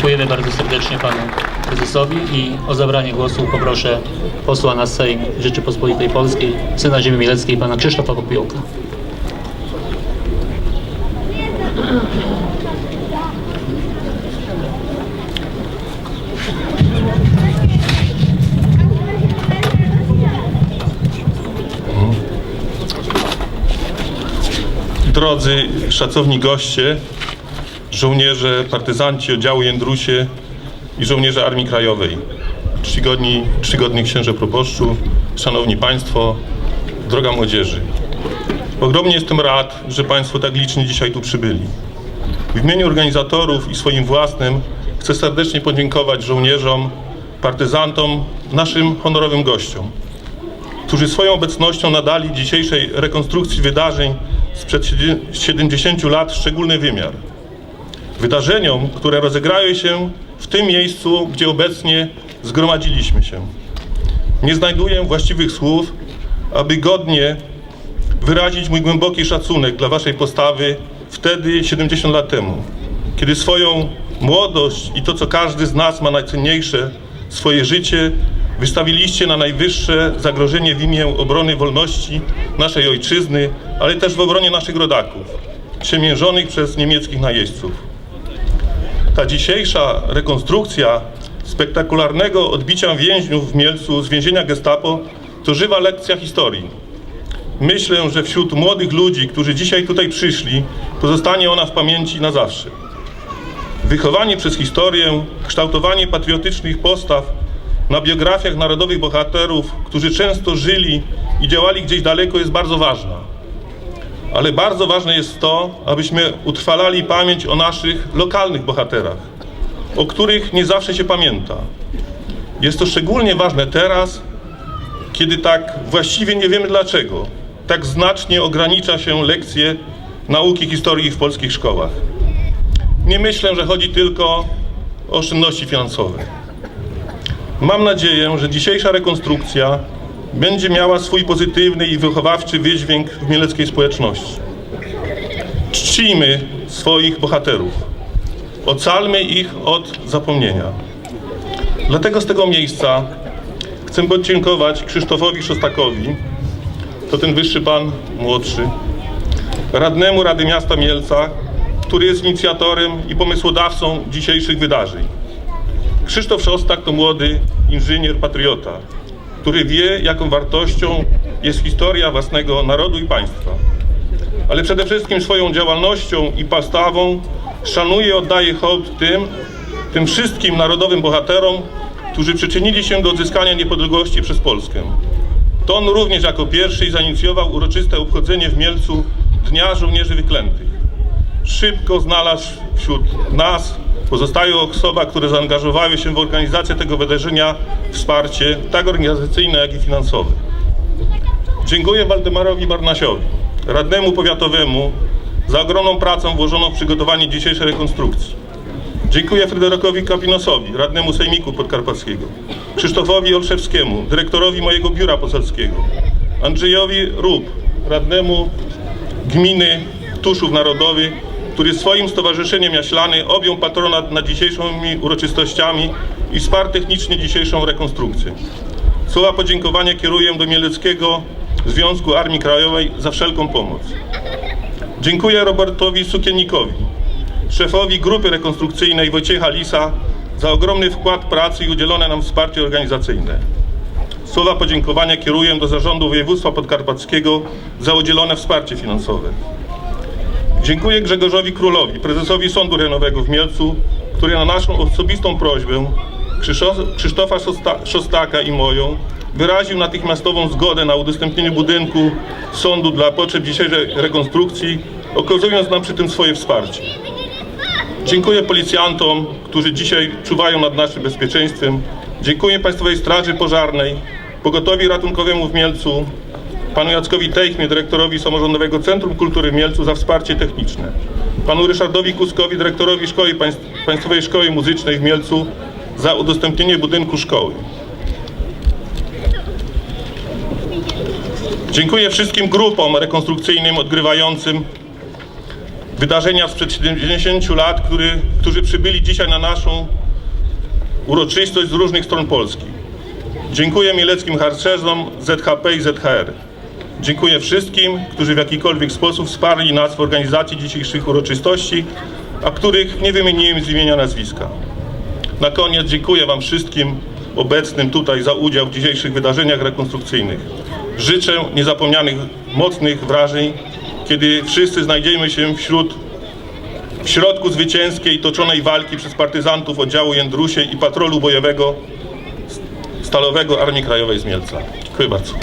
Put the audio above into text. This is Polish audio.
Dziękujemy bardzo serdecznie panu prezesowi i o zabranie głosu poproszę posła na Sejm Rzeczypospolitej Polskiej, syna ziemi mieleckiej, pana Krzysztofa Popiołka. Drodzy szacowni goście, żołnierze, partyzanci oddziału Jędrusie i żołnierze Armii Krajowej, czcigodni, czcigodni księże proboszczu, szanowni państwo, droga młodzieży. Ogromnie jestem rad, że państwo tak licznie dzisiaj tu przybyli. W imieniu organizatorów i swoim własnym chcę serdecznie podziękować żołnierzom, partyzantom, naszym honorowym gościom którzy swoją obecnością nadali dzisiejszej rekonstrukcji wydarzeń sprzed 70 lat szczególny wymiar. Wydarzeniom, które rozegrały się w tym miejscu, gdzie obecnie zgromadziliśmy się. Nie znajduję właściwych słów, aby godnie wyrazić mój głęboki szacunek dla Waszej postawy wtedy, 70 lat temu, kiedy swoją młodość i to, co każdy z nas ma najcenniejsze, swoje życie, wystawiliście na najwyższe zagrożenie w imię obrony wolności naszej ojczyzny, ale też w obronie naszych rodaków, przemiężonych przez niemieckich najeźdźców. Ta dzisiejsza rekonstrukcja spektakularnego odbicia więźniów w Mielcu z więzienia gestapo to żywa lekcja historii. Myślę, że wśród młodych ludzi, którzy dzisiaj tutaj przyszli, pozostanie ona w pamięci na zawsze. Wychowanie przez historię, kształtowanie patriotycznych postaw na biografiach narodowych bohaterów, którzy często żyli i działali gdzieś daleko, jest bardzo ważna. Ale bardzo ważne jest to, abyśmy utrwalali pamięć o naszych lokalnych bohaterach, o których nie zawsze się pamięta. Jest to szczególnie ważne teraz, kiedy tak właściwie nie wiemy dlaczego, tak znacznie ogranicza się lekcje nauki historii w polskich szkołach. Nie myślę, że chodzi tylko o oszczędności finansowe. Mam nadzieję, że dzisiejsza rekonstrukcja będzie miała swój pozytywny i wychowawczy wydźwięk w mieleckiej społeczności. Czcijmy swoich bohaterów. Ocalmy ich od zapomnienia. Dlatego z tego miejsca chcę podziękować Krzysztofowi Szostakowi, to ten wyższy pan młodszy, radnemu Rady Miasta Mielca, który jest inicjatorem i pomysłodawcą dzisiejszych wydarzeń. Krzysztof Szostak to młody inżynier patriota, który wie, jaką wartością jest historia własnego narodu i państwa. Ale przede wszystkim swoją działalnością i postawą szanuje i oddaje hołd tym, tym wszystkim narodowym bohaterom, którzy przyczynili się do odzyskania niepodległości przez Polskę. To on również jako pierwszy zainicjował uroczyste obchodzenie w Mielcu Dnia Żołnierzy Wyklętych. Szybko znalazł wśród nas, pozostałych osoba, które zaangażowały się w organizację tego wydarzenia, wsparcie tak organizacyjne, jak i finansowe. Dziękuję Waldemarowi Barnasiowi, radnemu powiatowemu, za ogromną pracę włożoną w przygotowanie dzisiejszej rekonstrukcji. Dziękuję Fryderykowi Kapinosowi, radnemu Sejmiku Podkarpackiego, Krzysztofowi Olszewskiemu, dyrektorowi mojego biura poselskiego, Andrzejowi Rób, radnemu gminy Tuszów Narodowy, który swoim stowarzyszeniem Jaślany objął patronat nad dzisiejszymi uroczystościami i wsparł technicznie dzisiejszą rekonstrukcję. Słowa podziękowania kieruję do Mieleckiego Związku Armii Krajowej za wszelką pomoc. Dziękuję Robertowi Sukiennikowi, szefowi grupy rekonstrukcyjnej Wojciecha Lisa za ogromny wkład pracy i udzielone nam wsparcie organizacyjne. Słowa podziękowania kieruję do Zarządu Województwa Podkarpackiego za udzielone wsparcie finansowe. Dziękuję Grzegorzowi Królowi, prezesowi Sądu Rejonowego w Mielcu, który na naszą osobistą prośbę Krzysztof- Krzysztofa Szosta- Szostaka i moją wyraził natychmiastową zgodę na udostępnienie budynku sądu dla potrzeb dzisiejszej rekonstrukcji, okazując nam przy tym swoje wsparcie. Dziękuję policjantom, którzy dzisiaj czuwają nad naszym bezpieczeństwem. Dziękuję Państwowej Straży Pożarnej, Pogotowi Ratunkowemu w Mielcu, panu Jackowi Tejchmie, dyrektorowi Samorządowego Centrum Kultury w Mielcu za wsparcie techniczne, panu Ryszardowi Kuskowi, dyrektorowi Szkoły Państw- Państwowej Szkoły Muzycznej w Mielcu za udostępnienie budynku szkoły. Dziękuję wszystkim grupom rekonstrukcyjnym odgrywającym wydarzenia sprzed 70 lat, który, którzy przybyli dzisiaj na naszą uroczystość z różnych stron Polski. Dziękuję mieleckim harcerzom ZHP i ZHR. Dziękuję wszystkim, którzy w jakikolwiek sposób wsparli nas w organizacji dzisiejszych uroczystości, a których nie wymieniłem z imienia nazwiska. Na koniec dziękuję Wam wszystkim obecnym tutaj za udział w dzisiejszych wydarzeniach rekonstrukcyjnych. Życzę niezapomnianych, mocnych wrażeń, kiedy wszyscy znajdziemy się wśród, w środku zwycięskiej toczonej walki przez partyzantów oddziału Jędrusie i patrolu bojowego Stalowego Armii Krajowej z Mielca. Dziękuję bardzo.